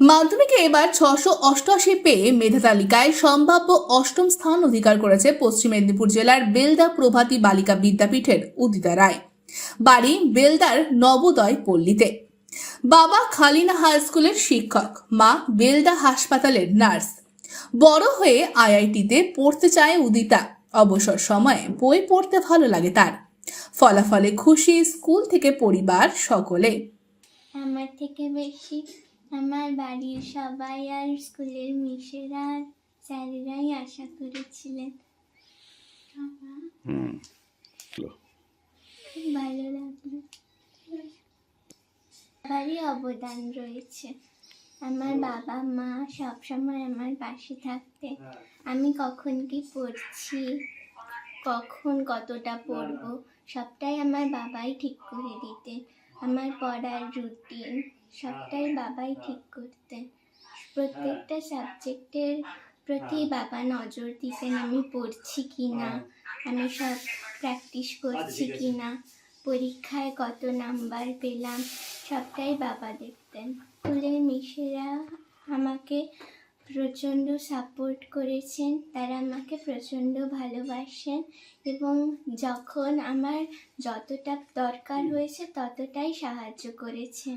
মাধ্যমিকে এবার ছশো অষ্টআশি পেয়ে মেধা তালিকায় সম্ভাব্য অষ্টম স্থান অধিকার করেছে পশ্চিম মেদিনীপুর জেলার বেলদা প্রভাতী বালিকা বিদ্যাপীঠের উদিতা রায়। বাড়ি বেলদার নবোদয় পল্লীতে। বাবা খালিনা হাই স্কুলের শিক্ষক, মা বেলদা হাসপাতালের নার্স। বড় হয়ে আইআইটিতে পড়তে চায় উদিতা। অবসর সময়ে বই পড়তে ভালো লাগে তার। ফলাফলে খুশি স্কুল থেকে পরিবার সকলে। আমার থেকে বেশি আমার বাড়ির সবাই আর স্কুলের মিশেরা স্যারেরাই আশা করেছিলেন। ভালো লাগল। সবারই অবদান রয়েছে। আমার বাবা মা সবসময় আমার পাশে থাকতে। আমি কখন কি পড়ছি কখন কতটা পড়ব সবটাই আমার বাবাই ঠিক করে দিতেন। আমার পড়ার রুটিন সবটাই বাবাই ঠিক করতেন। প্রত্যেকটা সাবজেক্টের প্রতি বাবা নজর দিতেন আমি পড়ছি কি না আমি সব প্র্যাকটিস করছি কি না পরীক্ষায় কত নাম্বার পেলাম? সবটাই বাবা দেখতেন। স্কুলের মিশেরা আমাকে প্রচণ্ড সাপোর্ট করেছেন তারা আমাকে প্রচণ্ড ভালোবাসেন এবং যখন আমার যতটা দরকার হয়েছে ততটাই সাহায্য করেছেন।